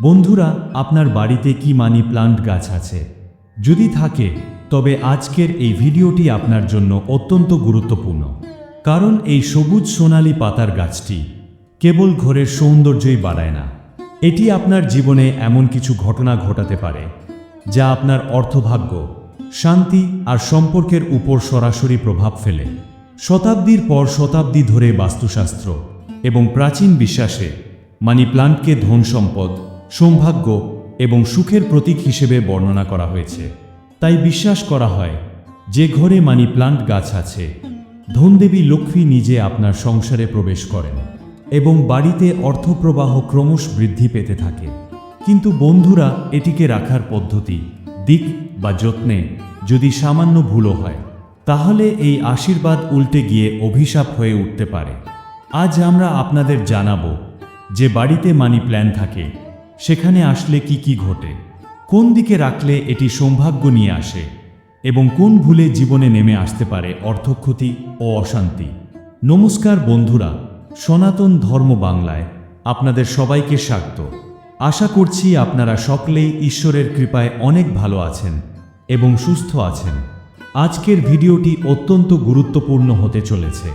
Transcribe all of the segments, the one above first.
বন্ধুরা, আপনার বাড়িতে কি মানি প্লান্ট গাছ আছে? যদি থাকে, তবে আজকের এই ভিডিওটি আপনার জন্য অত্যন্ত গুরুত্বপূর্ণ। কারণ এই সবুজ সোনালী পাতার গাছটি কেবল ঘরের সৌন্দর্যই বাড়ায় না। এটি আপনার জীবনে এমন কিছু ঘটনা ঘটাতে পারে, যা আপনার অর্থভাগ্য, শান্তি আর সম্পর্কের উপর সরাসরি প্রভাব ফেলে। শতাব্দীর পর শতাব্দী ধরে বাস্তুশাস্ত্র এবং প্রাচীন বিশ্বাসে মানি প্লান্টকে ধন সম্পদ সৌভাগ্য এবং সুখের প্রতীক হিসেবে বর্ণনা করা হয়েছে। তাই বিশ্বাস করা হয়, যে ঘরে মানি প্লান্ট গাছ আছে, ধনদেবী লক্ষ্মী নিজে আপনার সংসারে প্রবেশ করেন এবং বাড়িতে অর্থপ্রবাহ ক্রমশ বৃদ্ধি পেতে থাকে। কিন্তু বন্ধুরা, এটিকে রাখার পদ্ধতি, দিক বা যত্নে যদি সামান্য ভুলও হয়, তাহলে এই আশীর্বাদ উল্টে গিয়ে অভিশাপ হয়ে উঠতে পারে। আজ আমরা আপনাদের জানাব, যে বাড়িতে মানি প্ল্যান থাকে সেখানে আসলে কি কি ঘটে? কোন দিকে রাখলে এটি সৌভাগ্য নিয়ে আসে? এবং কোন ভুলে জীবনে নেমে আসতে পারে অর্থক্ষতি ও অশান্তি? নমস্কার বন্ধুরা, সনাতন ধর্ম বাংলায় আপনাদের সবাইকে স্বাগত। আশা করছি আপনারা সকলেই ঈশ্বরের কৃপায় অনেক ভালো আছেন এবং সুস্থ আছেন। আজকের ভিডিওটি অত্যন্ত গুরুত্বপূর্ণ হতে চলেছে।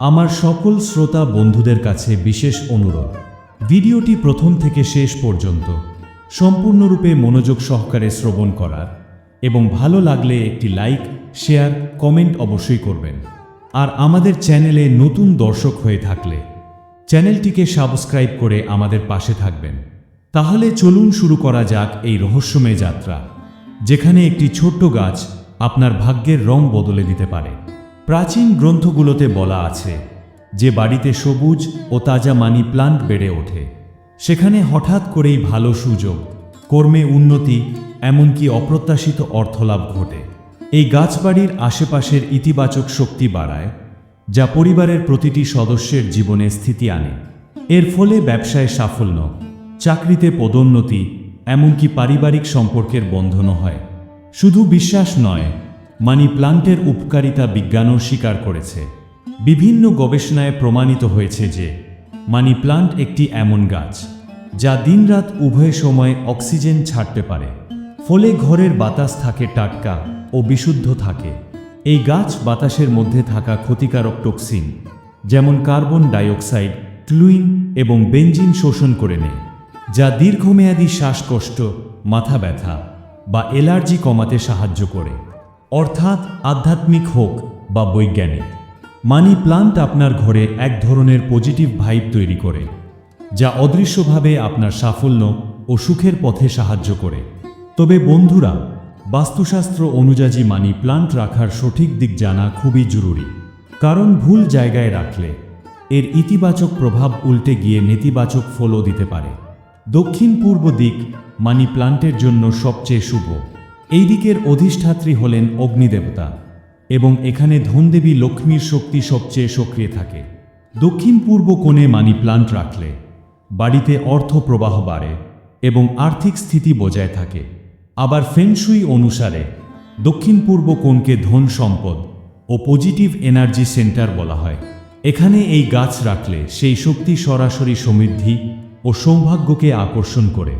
আমার সকল শ্রোতা বন্ধুদের কাছে বিশেষ অনুরোধ। ভিডিওটি প্রথম থেকে শেষ পর্যন্ত সম্পূর্ণরূপে মনোযোগ সহকারে শ্রবণ করার এবং ভালো লাগলে একটি লাইক, শেয়ার, কমেন্ট অবশ্যই করবেন। আর আমাদের চ্যানেলে নতুন দর্শক হয়ে থাকলে চ্যানেলটিকে সাবস্ক্রাইব করে আমাদের পাশে থাকবেন। তাহলে চলুন শুরু করা যাক এই রহস্যময় যাত্রা, যেখানে একটি ছোট্ট গাছ আপনার ভাগ্যের রং বদলে দিতে পারে। প্রাচীন গ্রন্থগুলোতে বলা আছে যে বাড়িতে সবুজ ও তাজা মানি প্লান্ট বেড়ে ওঠে। সেখানে হঠাৎ করেই ভালো সুযোগ, কর্মে উন্নতি, এমনকি অপ্রত্যাশিত অর্থলাভ ঘটে। এই গাছবাড়ির আশেপাশের ইতিবাচক শক্তি বাড়ায়, যা পরিবারের প্রতিটি সদস্যের জীবনে স্থিতি আনে। এর ফলে ব্যবসায় সাফল্য, চাকরিতে পদোন্নতি, এমনকি পারিবারিক সম্পর্কের বন্ধনও হয়। শুধু বিশ্বাস নয়, মানি প্লান্টের উপকারিতা বিজ্ঞানও স্বীকার করেছে। বিভিন্ন গবেষণায় প্রমাণিত হয়েছে যে মানি প্লান্ট একটি এমন গাছ, যা দিনরাত উভয় সময় অক্সিজেন ছাড়তে পারে। ফলে ঘরের বাতাস থাকে টাটকা ও বিশুদ্ধ থাকে। এই গাছ বাতাসের মধ্যে থাকা ক্ষতিকারক টক্সিন, যেমন কার্বন ডাইঅক্সাইড, ক্লুইন এবং বেঞ্জিন শোষণ করে নেয়, যা দীর্ঘমেয়াদী শ্বাসকষ্ট, মাথা ব্যথা বা এলার্জি কমাতে সাহায্য করে। অর্থাৎ আধ্যাত্মিক হোক বা বৈজ্ঞানিক। মানি প্লান্ট আপনার ঘরে এক ধরনের পজিটিভ ভাইব তৈরি করে, যা অদৃশ্যভাবে আপনার সাফল্য ও সুখের পথে সাহায্য করে। তবে বন্ধুরা, বাস্তুশাস্ত্র অনুযায়ী মানি প্লান্ট রাখার সঠিক দিক জানা খুবই জরুরি, কারণ ভুল জায়গায় রাখলে এর ইতিবাচক প্রভাব উল্টে গিয়ে নেতিবাচক ফলও দিতে পারে। দক্ষিণ পূর্ব দিক মানি প্লান্টের জন্য সবচেয়ে শুভ। এই দিকের অধিষ্ঠাত্রী হলেন অগ্নিদেবতা। এবং এখানে ধনদেবী লক্ষ্মীর শক্তি সবচেয়ে সক্রিয় থাকে। দক্ষিণ পূর্ব কোণে মানি প্লান্ট রাখলে, বাড়িতে অর্থ প্রবাহ বাড়ে এবং আর্থিক স্থিতি বজায় থাকে। আবার ফেংশুই অনুসারে, দক্ষিণ পূর্ব কোণকে ধন সম্পদ ও পজিটিভ এনার্জি সেন্টার বলা হয়। এখানে এই গাছ রাখলে সেই শক্তি সরাসরি সমৃদ্ধি ও সৌভাগ্যকে আকর্ষণ করে।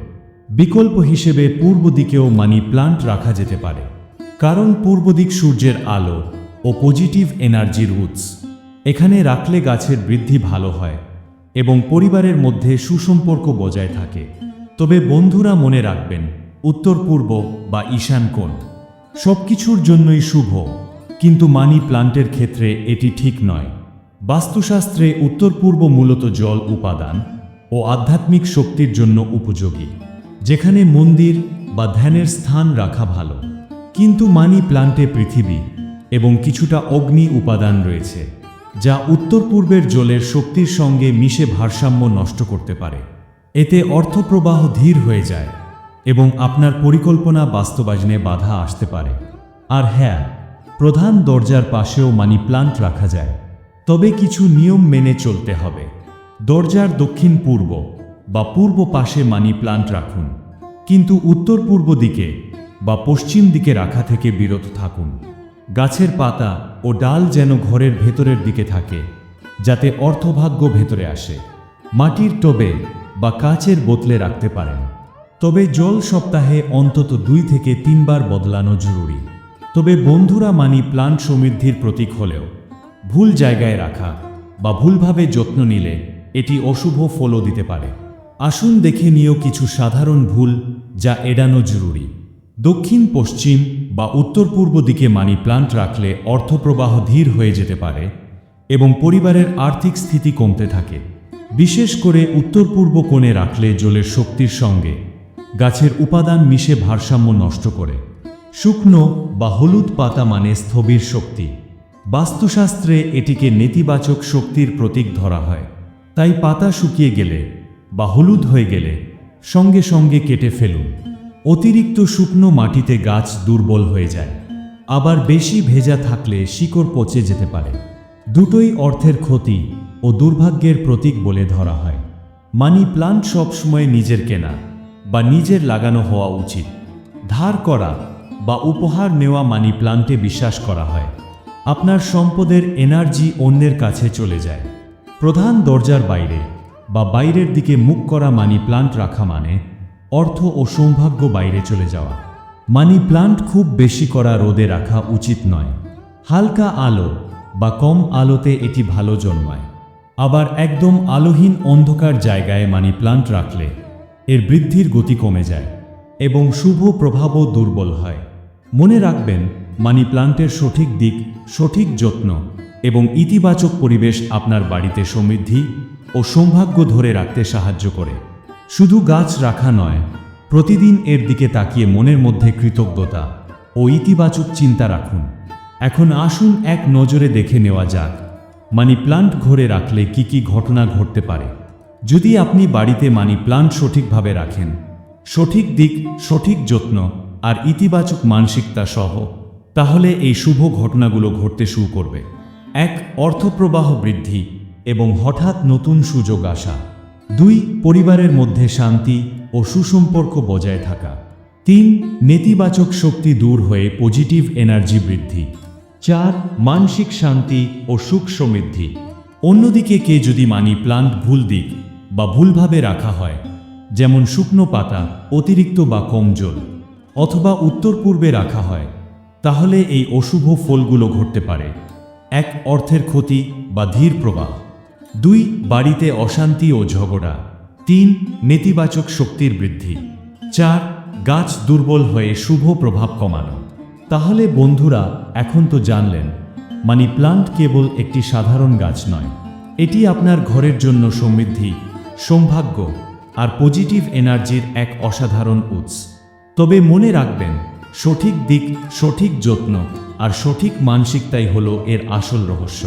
বিকল্প হিসেবে পূর্ব দিকেও মানি প্লান্ট রাখা যেতে পারে। কারণ পূর্ব দিক সূর্যের আলো ও পজিটিভ এনার্জির উৎস এখানে রাখলে গাছের বৃদ্ধি ভালো হয় এবং পরিবারের মধ্যে সুসম্পর্ক বজায় থাকে। তবে বন্ধুরা মনে রাখবেন, উত্তর পূর্ব বা ঈশান কোণ সবকিছুর জন্যই শুভ। কিন্তু মানি প্লান্টের ক্ষেত্রে এটি ঠিক নয়। বাস্তুশাস্ত্রে উত্তর পূর্ব মূলত জল উপাদান ও আধ্যাত্মিক শক্তির জন্য উপযোগী, যেখানে মন্দির বা ধ্যানের স্থান রাখা ভালো। কিন্তু মানি প্লান্টে পৃথিবী এবং কিছুটা অগ্নি উপাদান রয়েছে, যা উত্তর পূর্বের জলের শক্তির সঙ্গে মিশে ভারসাম্য নষ্ট করতে পারে। এতে অর্থপ্রবাহ ধীর হয়ে যায় এবং আপনার পরিকল্পনা বাস্তবায়নে বাধা আসতে পারে। আর হ্যাঁ প্রধান দরজার পাশেও মানি প্লান্ট রাখা যায়। তবে কিছু নিয়ম মেনে চলতে হবে। দরজার দক্ষিণ পূর্ব বা পূর্ব পাশে মানি প্লান্ট রাখুন। কিন্তু উত্তর পূর্ব দিকে বা পশ্চিম দিকে রাখা থেকে বিরত থাকুন। গাছের পাতা ও ডাল যেন ঘরের ভেতরের দিকে থাকে, যাতে অর্থভাগ্য ভেতরে আসে। মাটির টবে বা কাচের বোতলে রাখতে পারেন। তবে জল সপ্তাহে অন্তত দুই থেকে তিনবার বদলানো জরুরি। তবে বন্ধুরা মানি প্লান্ট সমৃদ্ধির প্রতীক হলেও, ভুল জায়গায় রাখা বা ভুলভাবে যত্ন নিলে এটি অশুভ ফলও দিতে পারে। আসুন দেখে নিও কিছু সাধারণ ভুল যা এড়ানো জরুরি। দক্ষিণ, পশ্চিম বা উত্তর পূর্ব দিকে মানি প্লান্ট রাখলে অর্থপ্রবাহ ধীর হয়ে যেতে পারে এবং পরিবারের আর্থিক স্থিতি কমতে থাকে। বিশেষ করে উত্তর পূর্ব কোণে রাখলে জলের শক্তির সঙ্গে গাছের উপাদান মিশে ভারসাম্য নষ্ট করে। শুকনো বা হলুদ পাতা মানে স্থবির শক্তি। বাস্তুশাস্ত্রে এটিকে নেতিবাচক শক্তির প্রতীক ধরা হয়। তাই পাতা শুকিয়ে গেলে বা হলুদ হয়ে গেলে সঙ্গে সঙ্গে কেটে ফেলুন। অতিরিক্ত শুকনো মাটিতে গাছ দুর্বল হয়ে যায়। আবার বেশি ভেজা থাকলে শিকড় পচে যেতে পারে। দুটোই অর্থের ক্ষতি ও দুর্ভাগ্যের প্রতীক বলে ধরা হয়। মানি প্লান্ট সবসময় নিজের কেনা বা নিজের লাগানো হওয়া উচিত। ধার করা বা উপহার নেওয়া মানি প্লান্টে বিশ্বাস করা হয়। আপনার সম্পদের এনার্জি অন্যের কাছে চলে যায়। প্রধান দরজার বাইরে বা বাইরের দিকে মুখ করা মানি প্লান্ট রাখা মানে অর্থ ও সৌভাগ্য বাইরে চলে যাওয়া। মানি প্লান্ট খুব বেশি করা রোদে রাখা উচিত নয়। হালকা আলো বা কম আলোতে এটি ভালো জন্মায়। আবার একদম আলোহীন অন্ধকার জায়গায় মানি প্লান্ট রাখলে এর বৃদ্ধির গতি কমে যায় এবং শুভ প্রভাবও দুর্বল হয়। মনে রাখবেন, মানি প্লান্টের সঠিক দিক, সঠিক যত্ন এবং ইতিবাচক পরিবেশ আপনার বাড়িতে সমৃদ্ধি ও সৌভাগ্য ধরে রাখতে সাহায্য করে। শুধু গাছ রাখা নয়, প্রতিদিন এর দিকে তাকিয়ে মনের মধ্যে কৃতজ্ঞতা ও ইতিবাচক চিন্তা রাখুন। এখন আসুন এক নজরে দেখে নেওয়া যাক, মানি প্লান্ট ঘরে রাখলে কি কি ঘটনা ঘটতে পারে। যদি আপনি বাড়িতে মানি প্লান্ট সঠিকভাবে রাখেন, সঠিক দিক, সঠিক যত্ন আর ইতিবাচক মানসিকতা সহ, তাহলে এই শুভ ঘটনাগুলো ঘটতে শুরু করবে। এক অর্থপ্রবাহ বৃদ্ধি এবং হঠাৎ নতুন সুযোগ আসা। দুই, পরিবারের মধ্যে শান্তি ও সুসম্পর্ক বজায় থাকা। তিন, নেতিবাচক শক্তি দূর হয়ে পজিটিভ এনার্জি বৃদ্ধি। চার, মানসিক শান্তি ও সুখ সমৃদ্ধি। অন্যদিকে কে যদি মানি প্লান্ট ভুল দিক বা ভুলভাবে রাখা হয়, যেমন শুকনো পাতা, অতিরিক্ত বা কম জল, অথবা উত্তর পূর্বে রাখা হয়, তাহলে এই অশুভ ফলগুলো ঘটতে পারে। এক, অর্থের ক্ষতি বা ধীর প্রবাহ। দুই, বাড়িতে অশান্তি ও ঝগড়া। তিন, নেতিবাচক শক্তির বৃদ্ধি। চার, গাছ দুর্বল হয়ে শুভ প্রভাব কমানো। তাহলে বন্ধুরা, এখন তো জানলেন, মানি প্লান্ট কেবল একটি সাধারণ গাছ নয়। এটি আপনার ঘরের জন্য সমৃদ্ধি, সৌভাগ্য আর পজিটিভ এনার্জির এক অসাধারণ উৎস। তবে মনে রাখবেন, সঠিক দিক সঠিক যত্ন আর সঠিক মানসিকতাই হল এর আসল রহস্য।